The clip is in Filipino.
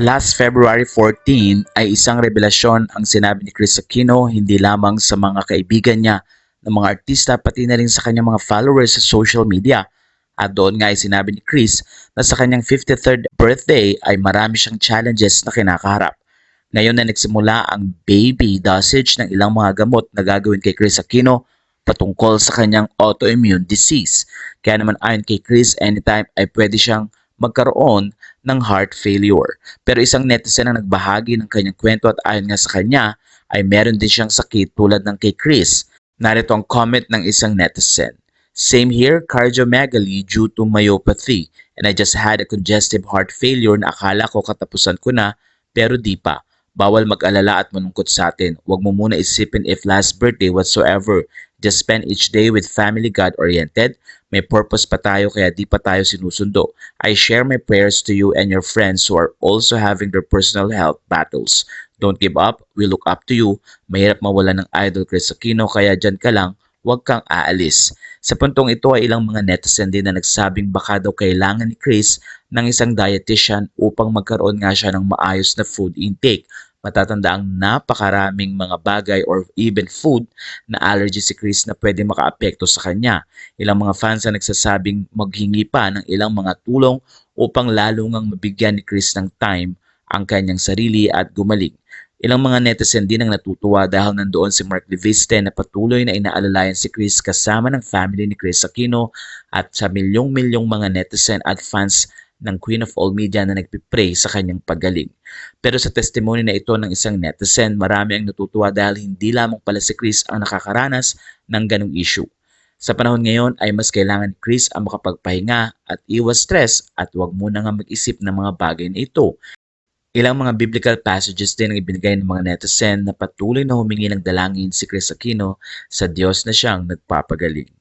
Last February 14 ay isang revelasyon ang sinabi ni Chris Aquino hindi lamang sa mga kaibigan niya ng mga artista pati na rin sa kanyang mga followers sa social media. At doon nga ay sinabi ni Chris na sa kanyang 53rd birthday ay marami siyang challenges na kinakaharap. Ngayon na nagsimula ang baby dosage ng ilang mga gamot na gagawin kay Chris Aquino patungkol sa kanyang autoimmune disease. Kaya naman ayon kay Chris, anytime ay pwede siyang magkaroon ng heart failure. Pero isang netizen ang nagbahagi ng kanyang kwento at ayon nga sa kanya ay meron din siyang sakit tulad ng kay Chris. Narito ang comment ng isang netizen. Same here, cardiomegaly due to myopathy and I just had a congestive heart failure na akala ko katapusan ko na pero di pa. Bawal mag-alala at manungkot sa atin. Huwag mo muna isipin if last birthday whatsoever. Just spend each day with family God-oriented. May purpose pa tayo kaya di pa tayo sinusundo. I share my prayers to you and your friends who are also having their personal health battles. Don't give up. We look up to you. Mahirap mawala ng idol Chris Aquino kaya dyan ka lang. Huwag kang aalis. Sa puntong ito ay ilang mga netizen din na nagsabing baka daw kailangan ni Chris ng isang dietitian upang magkaroon nga siya ng maayos na food intake. Matatanda ang napakaraming mga bagay or even food na allergy si Chris na pwede makaapekto sa kanya. Ilang mga fans ang nagsasabing maghingi pa ng ilang mga tulong upang lalo ngang mabigyan ni Chris ng time ang kanyang sarili at gumaling. Ilang mga netizen din ang natutuwa dahil nandoon si Mark Leviste na patuloy na inaalalayan si Chris kasama ng family ni Chris Aquino at sa milyong-milyong mga netizen at fans ng Queen of All Media na nagpipray sa kanyang paggaling. Pero sa testimony na ito ng isang netizen, marami ang natutuwa dahil hindi lamang pala si Chris ang nakakaranas ng ganong issue. Sa panahon ngayon ay mas kailangan ni Chris ang makapagpahinga at iwas stress at huwag muna nga mag-isip ng mga bagay na ito. Ilang mga biblical passages din ang ibinigay ng mga netizen na patuloy na humingi ng dalangin si Chris Aquino sa Diyos na siyang nagpapagaling.